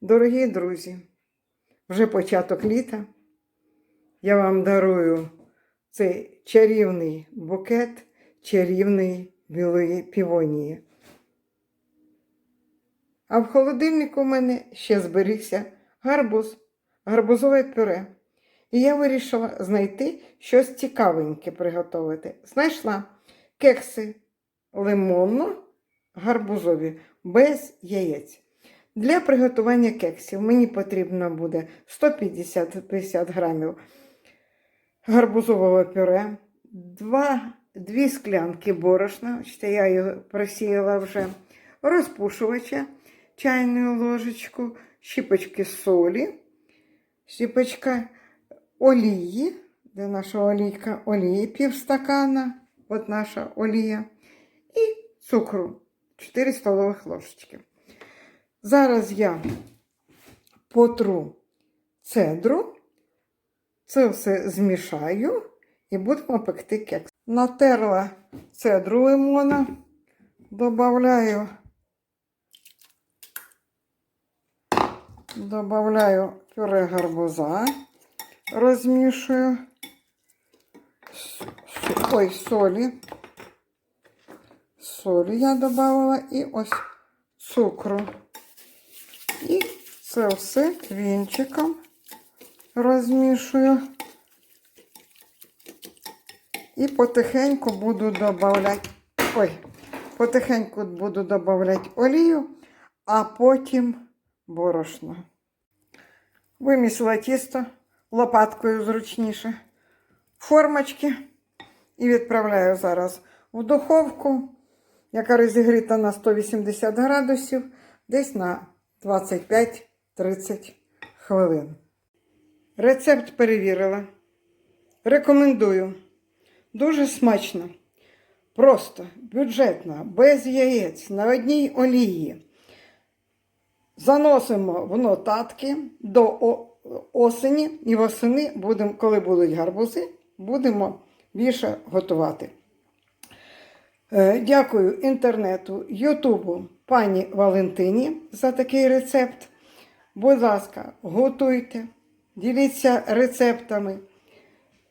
Дорогі друзі, вже початок літа. Я вам дарую цей чарівний букет чарівної білої півонії. А в холодильнику у мене ще зберігся гарбуз, гарбузове пюре. І я вирішила знайти щось цікавеньке приготувати. Знайшла кекси лимонно-гарбузові без яєць. Для приготування кексів мені потрібно буде 150-50 грамів гарбузового пюре, 2, 2 склянки борошна, я його просіяла вже, розпушувача, чайну ложечку, щіпочки солі, щіпочка олії, де наша олійка, олії, півстакана, от наша олія, і цукру 4 столових ложечки. Зараз я потру цедру, це все змішаю і будемо пекти кекс. Натерла цедру лимона, додаю, додаю пюре гарбуза, розмішую, ой, солі. Солі я додала і ось цукру. І це все вінчиком розмішую. І потихеньку буду додавати, ой, потихеньку буду додавати олію, а потім борошно. Вимісила тісто лопаткою зручніше. Формочки і відправляю зараз в духовку, яка розігріта на 180 градусів, десь на 25-30 хвилин. Рецепт перевірила. Рекомендую. Дуже смачно. Просто, бюджетно, без яєць, на одній олії. Заносимо в нотатки до осені і восени, будемо, коли будуть гарбузи, будемо більше готувати. Е, Дякую інтернету, Ютубу, пані Валентині за такий рецепт. Будь ласка, готуйте, діліться рецептами,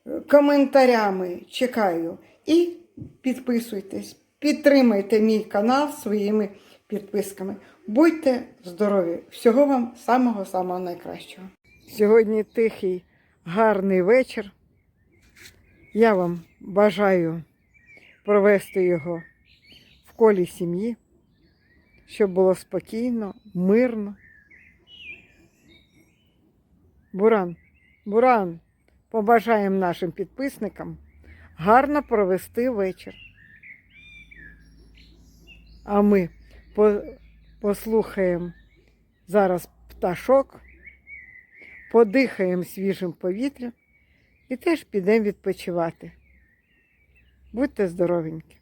е, коментарями. Чекаю. І підписуйтесь, підтримайте мій канал своїми підписками. Будьте здорові! Всього вам самого-самого найкращого. Сьогодні тихий, гарний вечір. Я вам бажаю провести його в колі сім'ї, щоб було спокійно, мирно. Буран, Буран, побажаємо нашим підписникам гарно провести вечір. А ми послухаємо зараз пташок, подихаємо свіжим повітрям і теж підемо відпочивати. Будьте здоровенькі!